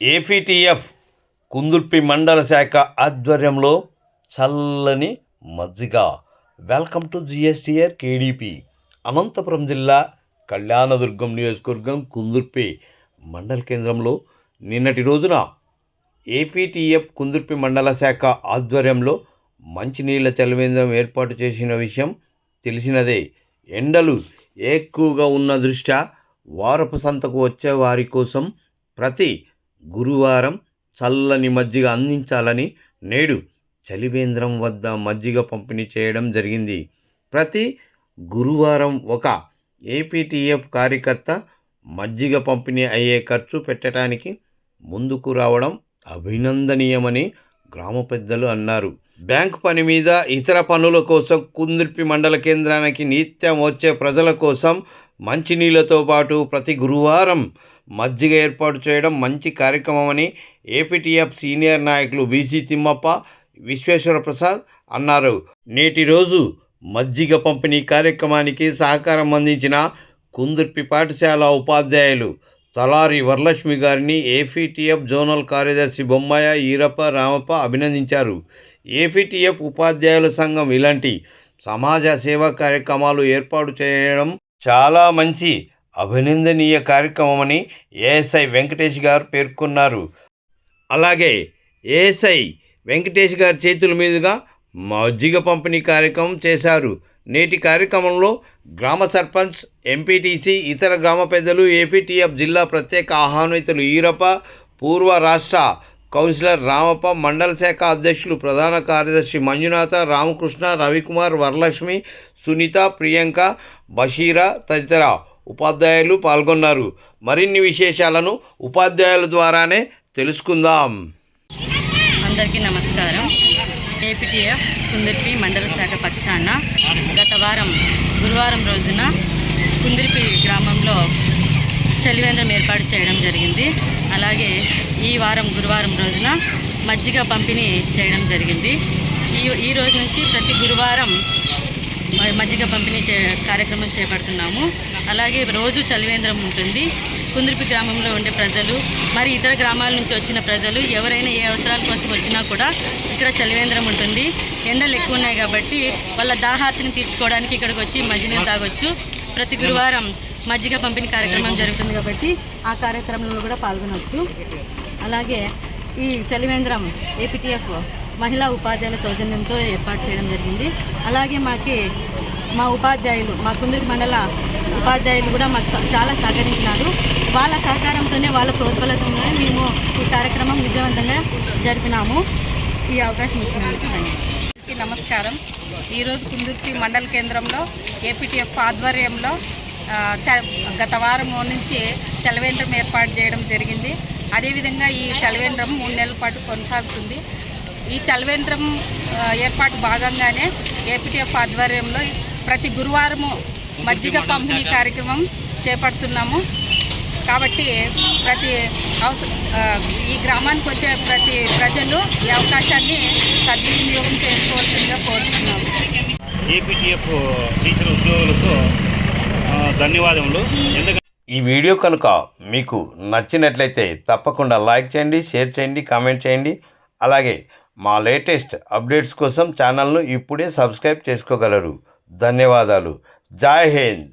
APTF Kundurpi మండల శాఖ ఆధ్వర్యంలో చల్లని మజ్జిగ. Welcome to GSTR KDP. Anantapuram జిల్లా కళ్యాణదుర్గం నియోజకవర్గం కుందుర్పి మండల కేంద్రంలో నిన్నటి రోజున ఏపీటీఎఫ్ కుందుర్పి మండల శాఖ ఆధ్వర్యంలో మంచినీళ్ళ చలివేంద్రం ఏర్పాటు చేసిన విషయం తెలిసినదే. ఎండలు ఎక్కువగా ఉన్న దృష్ట్యా వారపు సంతకు వచ్చే వారి కోసం ప్రతి గురువారం చల్లని మజ్జిగ అందించాలని నేడు చలివేంద్రం వద్ద మజ్జిగ పంపిణీ చేయడం జరిగింది. ప్రతి గురువారం ఒక ఏపీటీఎఫ్ కార్యకర్త మజ్జిగ పంపిణీ అయ్యే ఖర్చు పెట్టడానికి ముందుకు రావడం అభినందనీయమని గ్రామ పెద్దలు అన్నారు. బ్యాంక్ పని మీద ఇతర పనుల కోసం కుందుర్పి మండల కేంద్రానికి నిత్యం వచ్చే ప్రజల కోసం మంచినీళ్ళతో పాటు ప్రతి గురువారం మజ్జిగ ఏర్పాటు చేయడం మంచి కార్యక్రమమని ఏపీటీఎఫ్ సీనియర్ నాయకులు బీసీ తిమ్మప్ప విశ్వేశ్వర ప్రసాద్ అన్నారు. నేటి రోజు మజ్జిగ పంపిణీ కార్యక్రమానికి సహకారం అందించిన కుందుర్పి పాఠశాల ఉపాధ్యాయులు తలారి వరలక్ష్మి గారిని ఏపీటీఎఫ్ జోనల్ కార్యదర్శి బొమ్మయ్య ఈరప్ప రామప్ప అభినందించారు. ఏపీటీఎఫ్ ఉపాధ్యాయుల సంఘం ఇలాంటి సమాజ సేవా కార్యక్రమాలు ఏర్పాటు చేయడం చాలా మంచి అభినందనీయ కార్యక్రమమని ఏఎస్ఐ వెంకటేష్ గారు పేర్కొన్నారు. అలాగే ఏఎస్ఐ వెంకటేష్ గారి చేతుల మీదుగా మజ్జిగ పంపిణీ కార్యక్రమం చేశారు. నేటి కార్యక్రమంలో గ్రామ సర్పంచ్ ఎంపీటీసీ ఇతర గ్రామ పెద్దలు ఏపీటీఎఫ్ జిల్లా ప్రత్యేక ఆహ్వానితులు ఈరప్ప పూర్వ రాష్ట్ర కౌన్సిలర్ రామప్ప మండల శాఖ అధ్యక్షులు ప్రధాన కార్యదర్శి మంజునాథ రామకృష్ణ రవికుమార్ వరలక్ష్మి సునీత ప్రియాంక బషీరా తదితర ఉపాధ్యాయులు పాల్గొన్నారు. మరిన్ని విశేషాలను ఉపాధ్యాయుల ద్వారానే తెలుసుకుందాం. అందరికీ నమస్కారం. ఏపీటీఎఫ్ కుందిర్పి మండల శాఖ పక్షాన గత వారం గురువారం రోజున కుందిర్పి గ్రామంలో చలివేంద్రం ఏర్పాటు చేయడం జరిగింది. అలాగే ఈ వారం గురువారం రోజున మజ్జిగ పంపిణీ చేయడం జరిగింది. ఈ ఈ రోజు నుంచి ప్రతి గురువారం మజ్జిగ పంపిణీ చే కార్యక్రమం చేపడుతున్నాము. అలాగే రోజు చలివేంద్రం ఉంటుంది. కుందుర్పి గ్రామంలో ఉండే ప్రజలు మరి ఇతర గ్రామాల నుంచి వచ్చిన ప్రజలు ఎవరైనా ఏ అవసరాల కోసం వచ్చినా కూడా ఇక్కడ చలివేంద్రం ఉంటుంది. ఎండలు ఎక్కువ ఉన్నాయి కాబట్టి వాళ్ళ దాహార్తిని తీర్చుకోవడానికి ఇక్కడికి వచ్చి మజ్జిగ తాగొచ్చు. ప్రతి గురువారం మజ్జిగ పంపిణీ కార్యక్రమం జరుగుతుంది కాబట్టి ఆ కార్యక్రమంలో కూడా పాల్గొనవచ్చు. అలాగే ఈ చలివేంద్రం ఏపీటీఎఫ్ మహిళా ఉపాధ్యాయుల సౌజన్యంతో ఏర్పాటు చేయడం జరిగింది. అలాగే మాకి మా ఉపాధ్యాయులు మా కుందూరు మండల ఉపాధ్యాయులు కూడా మాకు చాలా సహకరించినారు. వాళ్ళ సహకారంతోనే వాళ్ళ ప్రోత్బలంతోనే మేము ఈ కార్యక్రమం విజయవంతంగా జరిపినాము. ఈ అవకాశం ఇచ్చినందుకు ధన్యవాదాలు. నమస్కారం. ఈరోజు కుందుర్తి మండల కేంద్రంలో ఏపీటీఎఫ్ ఆధ్వర్యంలో గత వారం నుంచి చలవేంద్రం ఏర్పాటు చేయడం జరిగింది. అదేవిధంగా ఈ చలవేంద్రం మూడు నెలల పాటు కొనసాగుతుంది. ఈ చలవేంద్రం ఏర్పాటు భాగంగానే ఏపీటీఎఫ్ ఆధ్వర్యంలో ప్రతి గురువారము మజ్జిగ పంపిణీ కార్యక్రమం చేపడుతున్నాము. కాబట్టి ప్రతి ఈ గ్రామానికి వచ్చే ప్రతి ప్రజలు ఈ అవకాశాన్ని సద్వినియోగం చేసుకోవాల్సిందిగా కోరుతున్నాము. ఏపీటీఎఫ్ టీచర్ ఉద్యోగులకు ధన్యవాదములు. ఎందుకంటే ఈ వీడియో కనుక మీకు నచ్చినట్లయితే తప్పకుండా లైక్ చేయండి షేర్ చేయండి కామెంట్ చేయండి. అలాగే మా లేటెస్ట్ అప్డేట్స్ కోసం ఛానల్ను ఇప్పుడే సబ్స్క్రైబ్ చేసుకోగలరు. ధన్యవాదాలు. జై హింద్.